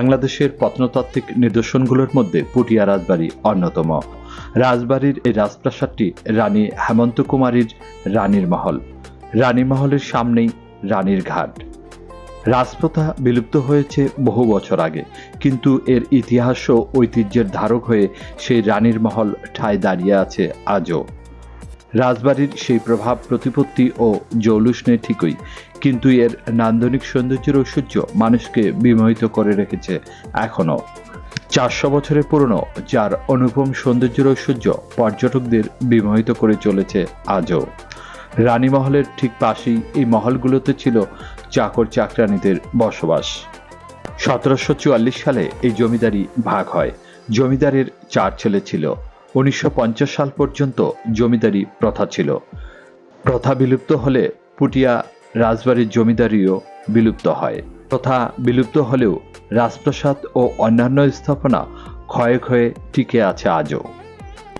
বাংলাদেশের প্রত্নতাত্ত্বিক নিদর্শনগুলোর মধ্যে পুটিয়া রাজবাড়ি অন্যতম। রাজবাড়ির এই রাজপ্রাসাদটি রানী হেমন্ত কুমারীর রানীর মহল। রানী মহলের সামনেই রানীর ঘাট। রাজপ্রথা বিলুপ্ত হয়েছে বহু বছর আগে, কিন্তু এর ইতিহাস ও ঐতিহ্যের ধারক হয়ে সেই রানীর মহল ঠায় দাঁড়িয়ে আছে আজও। রাজবাড়ির সেই প্রভাব, প্রতিপত্তি ও জৌলুস নেই ঠিকই, কিন্তু এর নান্দনিক সৌন্দর্যের ঐশ্বর্য মানুষকে বিমোহিত করে রেখেছে এখনও। চারশো বছরের পুরনো, যার অনুপম সৌন্দর্যের ঐশ্বর্য পর্যটকদের বিমোহিত করে চলেছে আজও। রানীমহলের ঠিক পাশেই এই মহলগুলোতে ছিল চাকর চাকরানীদের বসবাস। সতেরোশো চুয়াল্লিশ সালে এই জমিদারি ভাগ হয়। জমিদারের চার ছেলে ছিল। উনিশশো পঞ্চাশ সাল পর্যন্ত জমিদারি প্রথা ছিল। প্রথা বিলুপ্ত হলে পুটিয়া রাজবাড়ির জমিদারিও বিলুপ্ত হয়। প্রথা বিলুপ্ত হলেও রাজপ্রসাদ ও অন্যান্য স্থাপনা ক্ষয়ে ক্ষয়ে টিকে আছে আজও।